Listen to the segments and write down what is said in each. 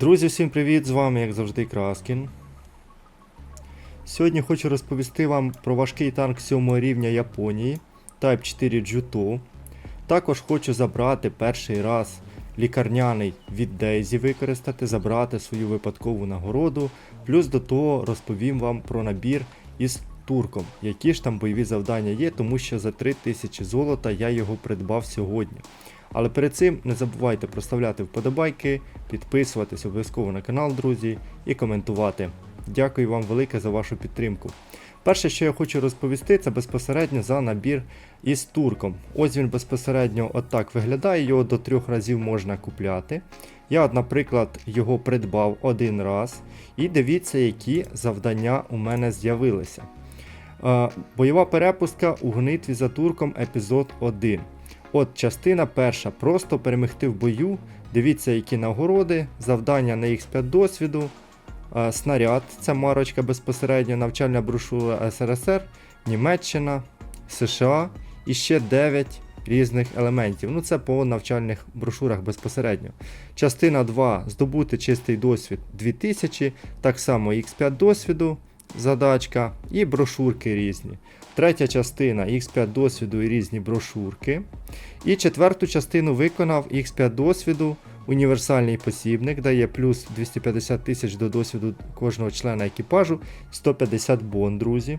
Друзі, всім привіт! З вами, як завжди, Краскін. Сьогодні хочу розповісти вам про важкий танк 7 рівня Японії Type 4 Juto. Також хочу забрати перший раз лікарняний від Дейзі використати, забрати свою випадкову нагороду. Плюс до того розповім вам про набір із турком, які ж там бойові завдання є, тому що за 3000 золота я його придбав сьогодні. Але перед цим не забувайте проставляти вподобайки, підписуватись обов'язково на канал, друзі, і коментувати. Дякую вам велике за вашу підтримку. Перше, що я хочу розповісти, це безпосередньо за набір із турком. Ось він безпосередньо отак виглядає, його до трьох разів можна купляти. Я, наприклад, його придбав один раз. І дивіться, які завдання у мене з'явилися. Е, бойова перепустка у гнитві за турком епізод 1. От частина перша. Просто перемогти в бою. Дивіться, які нагороди, завдання на X5 досвіду, е, снаряд, це марочка безпосередньо, навчальна брошура СРСР, Німеччина, США і ще 9 різних елементів. Ну, це по навчальних брошурах безпосередньо. Частина 2. Здобути чистий досвід 2000, так само X5 досвіду, задачка і брошурки різні. Третя частина X5 досвіду і різні брошурки. І четверту частину виконав X5 досвіду, універсальний посібник, дає плюс 250 тисяч до досвіду кожного члена екіпажу, 150 бон, друзі.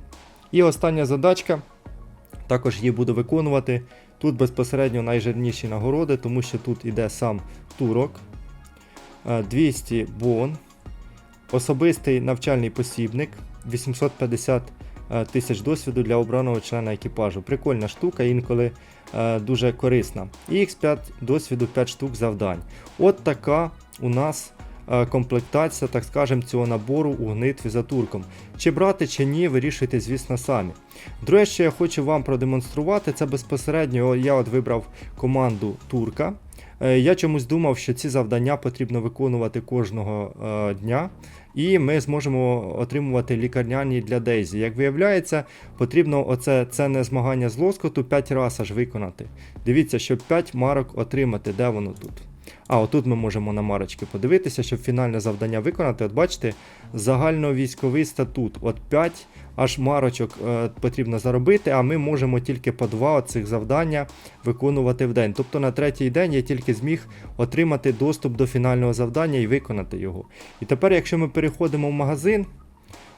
І остання задачка, також її буду виконувати. Тут безпосередньо найжирніші нагороди, тому що тут іде сам турок. Е, 200 бон. Особистий навчальний посібник 850 е, тисяч досвіду для обраного члена екіпажу. Прикольна штука, інколи е, дуже корисна. І X5 досвіду 5 штук завдань. От така у нас е, комплектація, так скажем, цього набору у гнитві за турком. Чи брати, чи ні, вирішуйте, звісно, самі. Друге, що я хочу вам продемонструвати, це безпосередньо я от вибрав команду турка. Е, Я чомусь думав, що ці завдання потрібно виконувати кожного е, дня, і ми зможемо отримувати лікарняні для Дейзі. Як виявляється, потрібно оце це не змагання з лоскоту 5 разів аж виконати. Дивіться, щоб 5 марок отримати, де воно тут. А, отут ми можемо на марочки подивитися, щоб фінальне завдання виконати. От бачите, загальновійськовий статут. От 5 аж марочок е, потрібно заробити, а ми можемо тільки по 2 цих завдання виконувати в день. Тобто на третій день я тільки зміг отримати доступ до фінального завдання і виконати його. І тепер, якщо ми переходимо в магазин,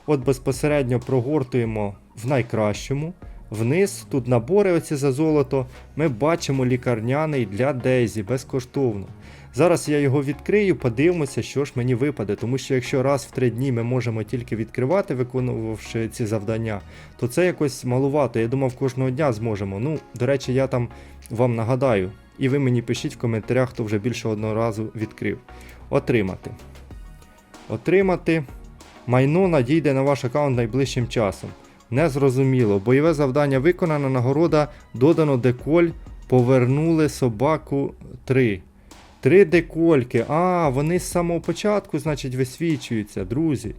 от безпосередньо прогортуємо в найкращому. Вниз, тут набори оці за золото, ми бачимо лікарняний для Дейзі безкоштовно. Зараз я його відкрию, подивимося, що ж мені випаде, тому що якщо раз в три дні ми можемо тільки відкривати, виконувавши ці завдання, то це якось малувато. Я думав, кожного дня зможемо. Ну, до речі, я там вам нагадаю, і ви мені пишіть в коментарях, хто вже більше одного разу відкрив. Отримати. Отримати. Майно надійде на ваш аккаунт найближчим часом. Незрозуміло. Бойове завдання виконано, нагорода додано деколь. Повернули собаку 3. Три декольки. А, вони з самого початку, значить, висвічуються, друзі.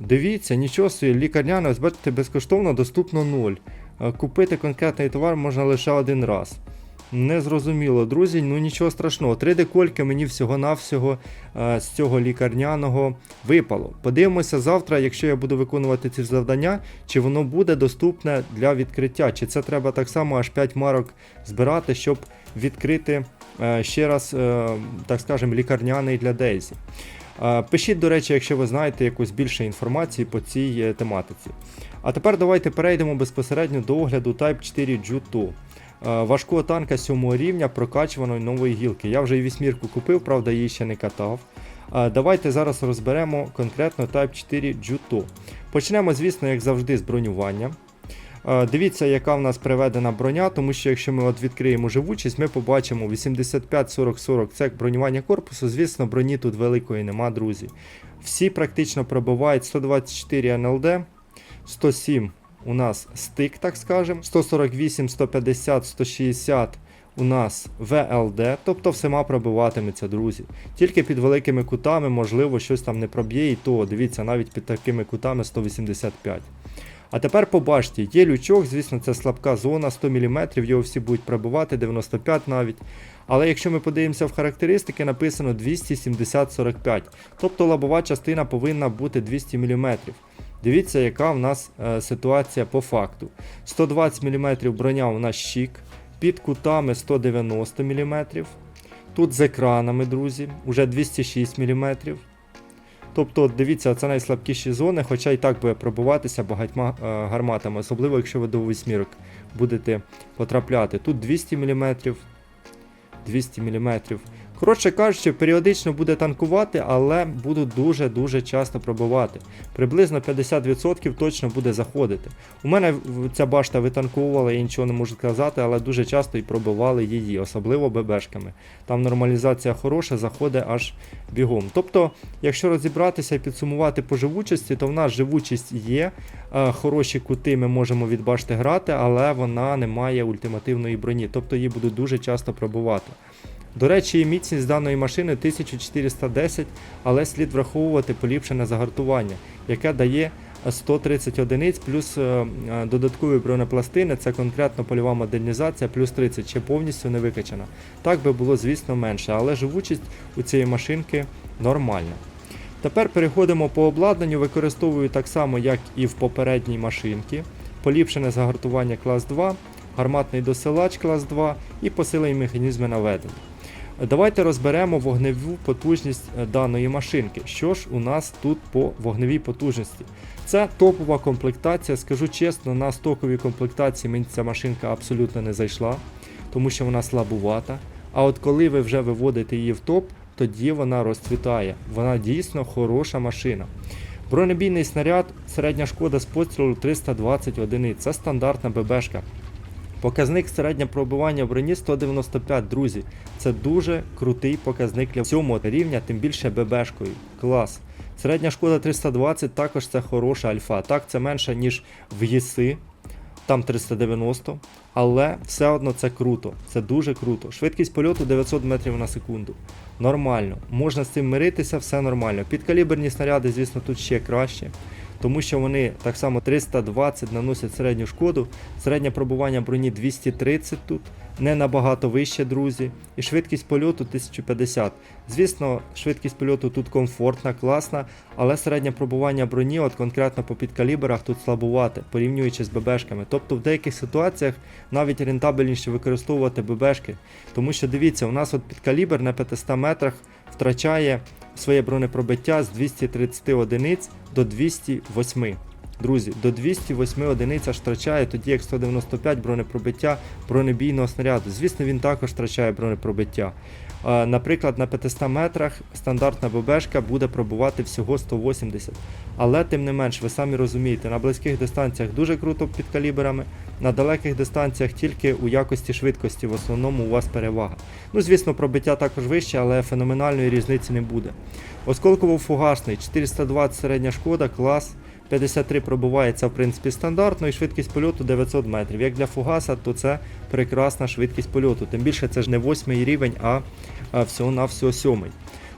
Дивіться, нічого собі, лікарняне, ось бачите, безкоштовно доступно 0. Е, Купити конкретний товар можна лише один раз. Незрозуміло, друзі, ну нічого страшного. Три декольки мені всього-навсього е, з цього лікарняного випало. Подивимося завтра, якщо я буду виконувати ці завдання, чи воно буде доступне для відкриття. Чи це треба так само аж 5 марок збирати, щоб відкрити ще раз, е, так скажемо, лікарняний для Дейзі. Е, Пишіть, до речі, якщо ви знаєте якусь більше інформації по цій е, тематиці. А тепер давайте перейдемо безпосередньо до огляду Type 4 Juto. Е, Важкого танка 7 рівня прокачуваної нової гілки. Я вже і вісьмірку купив, правда, її ще не катав. Е, Давайте зараз розберемо конкретно Type 4 Juto. Почнемо, звісно, як завжди, з бронювання. Е, Дивіться, яка в нас приведена броня, тому що якщо ми от відкриємо живучість, ми побачимо 85-40-40 це бронювання корпусу. Звісно, броні тут великої нема, друзі. Всі практично пробивають 124 НЛД, 107 у нас стик, так скажем, 148, 150, 160 у нас ВЛД, тобто всіма пробиватиметься, друзі. Тільки під великими кутами, можливо, щось там не проб'є, і то дивіться, навіть під такими кутами 185. А тепер побачте, є лючок, звісно, це слабка зона 100 мм, його всі будуть пробивати, 95 навіть. Але якщо ми подивимося в характеристики, написано 270-45. Тобто лобова частина повинна бути 200 мм. Дивіться, яка в нас е, ситуація по факту. 120 мм броня у нас щік, під кутами 190 мм. Тут з екранами, друзі, уже 206 мм. Тобто, дивіться, це найслабкіші зони, хоча і так буде пробуватися багатьма е, гарматами, особливо якщо ви до восьмірок будете потрапляти. Тут 200 мм, 200 мм. Коротше кажучи, періодично буде танкувати, але буду дуже-дуже часто пробувати. Приблизно 50% точно буде заходити. У мене ця башта витанковувала, я нічого не можу сказати, але дуже часто і пробивали її, особливо ББшками. Там нормалізація хороша, заходить аж бігом. Тобто, якщо розібратися і підсумувати по живучості, то в нас живучість є, е, хороші кути ми можемо від башти грати, але вона не має ультимативної броні, тобто її будуть дуже часто пробувати. До речі, міцність даної машини 1410, але слід враховувати поліпшене загартування, яке дає 130 одиниць плюс е, е, додаткові бронепластини, це конкретно польова модернізація, плюс 30 ще повністю не викачана. Так би було, звісно, менше, але живучість у цієї машинки нормальна. Тепер переходимо по обладнанню, використовую так само, як і в попередній машинці. Поліпшене загартування клас 2, гарматний досилач клас 2 і посилені механізми наведення. Давайте розберемо вогневу потужність е, даної машинки. Що ж у нас тут по вогневій потужності? Це топова комплектація. Скажу чесно, на стоковій комплектації мені ця машинка абсолютно не зайшла, тому що вона слабувата. А от коли ви вже виводите її в топ, тоді вона розцвітає. Вона дійсно хороша машина. Бронебійний снаряд, середня шкода з пострілу 320 одиниць. Це стандартна ББшка. Показник середнє пробивання броні 195, друзі. Це дуже крутий показник для цього рівня, тим більше ББшкою. Клас. Середня шкода 320, також це хороша альфа. Так, це менше, ніж в ЄСи, там 390, але все одно це круто. Це дуже круто. Швидкість польоту 900 метрів на секунду. Нормально. Можна з цим миритися, все нормально. Підкаліберні снаряди, звісно, тут ще краще. Тому що вони так само 320 наносять середню шкоду, середнє пробування броні 230 тут, не набагато вище, друзі. І швидкість польоту 1050. Звісно, швидкість польоту тут комфортна, класна, але середнє пробування броні, от конкретно по підкаліберах, тут слабувати, порівнюючи з ББшками. Тобто в деяких ситуаціях навіть рентабельніше використовувати ББшки. Тому що дивіться, у нас от підкалібер на 500 метрах втрачає своє бронепробиття з 230 одиниць до 208. Друзі, до 208 одиниць аж втрачає, тоді як 195 бронепробиття бронебійного снаряду. Звісно, він також втрачає бронепробиття. Е, Наприклад, на 500 метрах стандартна ББшка буде пробувати всього 180. Але тим не менш, ви самі розумієте, на близьких дистанціях дуже круто під калібрами, на далеких дистанціях тільки у якості швидкості в основному у вас перевага. Ну, звісно, пробиття також вище, але феноменальної різниці не буде. Осколково-фугасний, 420 середня шкода, клас. 53 пробувається в принципі стандартно і швидкість польоту 900 метрів. Як для фугаса, то це прекрасна швидкість польоту. Тим більше це ж не восьмий рівень, а, а всього на всього сьомий.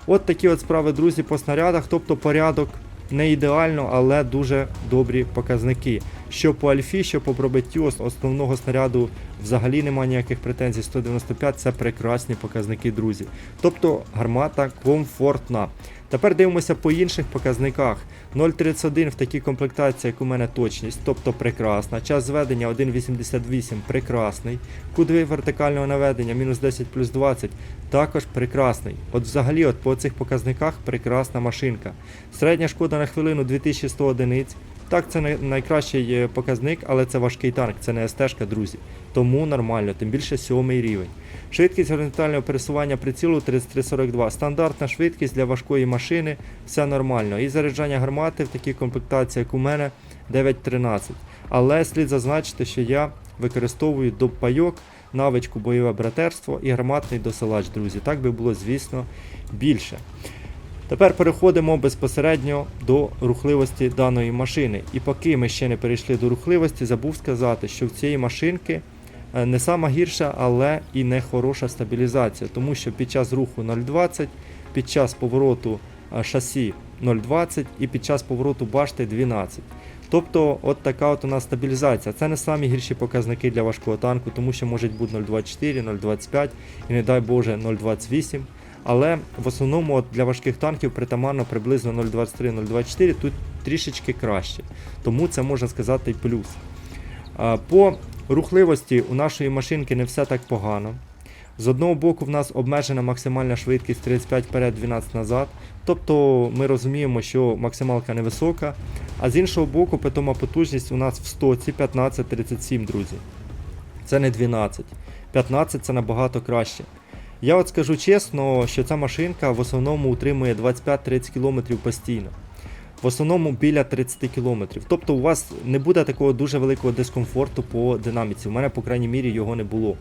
От такі от справи, друзі, по снарядах, тобто порядок не ідеально, але дуже добрі показники. Що по альфі, що по пробиттю основного снаряду взагалі немає ніяких претензій. 195 це прекрасні показники, друзі. Тобто гармата комфортна. Тепер дивимося по інших показниках. 0,31 в такій комплектації, як у мене точність, тобто прекрасна. Час зведення 1,88 прекрасний. Кудовий вертикального наведення мінус 10 плюс 20 також прекрасний. От взагалі от по цих показниках прекрасна машинка. Середня шкода на хвилину 2100 одиниць. Так, це най- найкращий е, показник, але це важкий танк, це не СТ-шка, друзі. Тому нормально, тим більше сьомий рівень. Швидкість горизонтального пересування прицілу 3342. Стандартна швидкість для важкої машини, все нормально. І заряджання гармати в такій комплектації, як у мене, 9.13. Але слід зазначити, що я використовую до пайок, навичку бойове братерство і гарматний досилач, друзі. Так би було, звісно, більше. Тепер переходимо безпосередньо до рухливості даної машини. І поки ми ще не перейшли до рухливості, забув сказати, що в цієї машинки не сама гірша, але і не хороша стабілізація, тому що під час руху 0,20, під час повороту е, шасі 0,20 і під час повороту башти 12. Тобто, от така от у нас стабілізація. Це не самі гірші показники для важкого танку, тому що можуть бути 0,24, 0,25 і не дай Боже 0,28. Але в основному от для важких танків притаманно приблизно 0,23-0,24 тут трішечки краще. Тому це можна сказати плюс. По рухливості у нашої машинки не все так погано. З одного боку, в нас обмежена максимальна швидкість 35 вперед, 12 назад. Тобто ми розуміємо, що максималка невисока. А з іншого боку, питома потужність у нас в стоці 15-37, друзі. Це не 12. 15 це набагато краще. Я от скажу чесно, що ця машинка в основному утримує 25-30 км постійно. В основному біля 30 км. Тобто у вас не буде такого дуже великого дискомфорту по динаміці. У мене, по крайній мірі, його не було.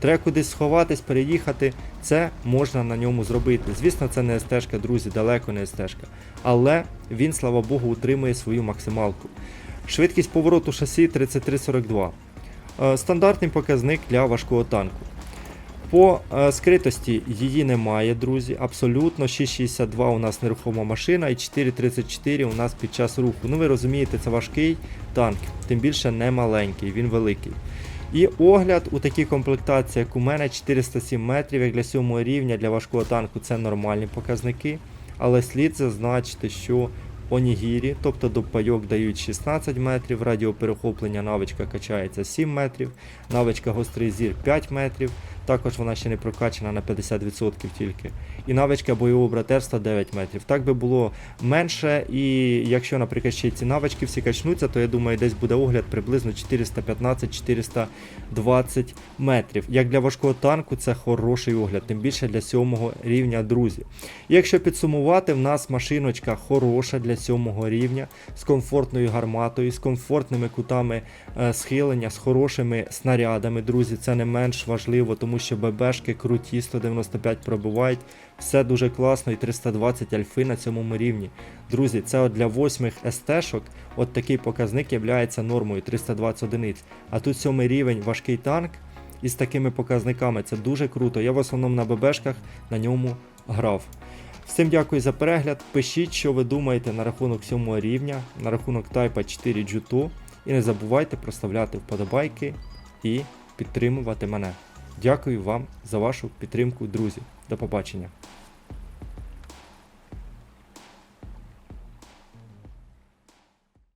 Треба кудись сховатись, переїхати, це можна на ньому зробити. Звісно, це не СТ, друзі, далеко не СТ. Але він, слава Богу, утримує свою максималку. Швидкість повороту шасі 3342. Е, Стандартний показник для важкого танку. По е, скритості її немає, друзі. Абсолютно 6,62 у нас нерухома машина і 4,34 у нас під час руху. Ну ви розумієте, це важкий танк, тим більше не маленький, він великий. І огляд у такій комплектації, як у мене, 407 метрів, як для 7 рівня для важкого танку це нормальні показники. Але слід зазначити, що Онігірі, тобто до пайок дають 16 метрів, радіоперехоплення навичка качається 7 метрів, навичка гострий зір 5 метрів, також вона ще не прокачана на 50% тільки. І навичка бойового братерства 9 метрів. Так би було менше, і якщо, наприклад, ще ці навички всі качнуться, то я думаю, десь буде огляд приблизно 415-420 метрів. Як для важкого танку, це хороший огляд, тим більше для 7 рівня, друзі. І якщо підсумувати, в нас машиночка хороша для 7 рівня, з комфортною гарматою, з комфортними кутами е, схилення, з хорошими снарядами, друзі. Це не менш важливо, тому що ББшки круті, 195 пробувають. Все дуже класно і 320 альфи на цьому рівні. Друзі, це для 8 СТ-шок от такий показник є нормою 320 одиниць. А тут 7 рівень важкий танк із такими показниками. Це дуже круто. Я в основному на ББшках на ньому грав. Всім дякую за перегляд. Пишіть, що ви думаєте на рахунок 7 рівня, на рахунок Type 4 G2. І не забувайте проставляти вподобайки і підтримувати мене. Дякую вам за вашу підтримку, друзі. До побачення.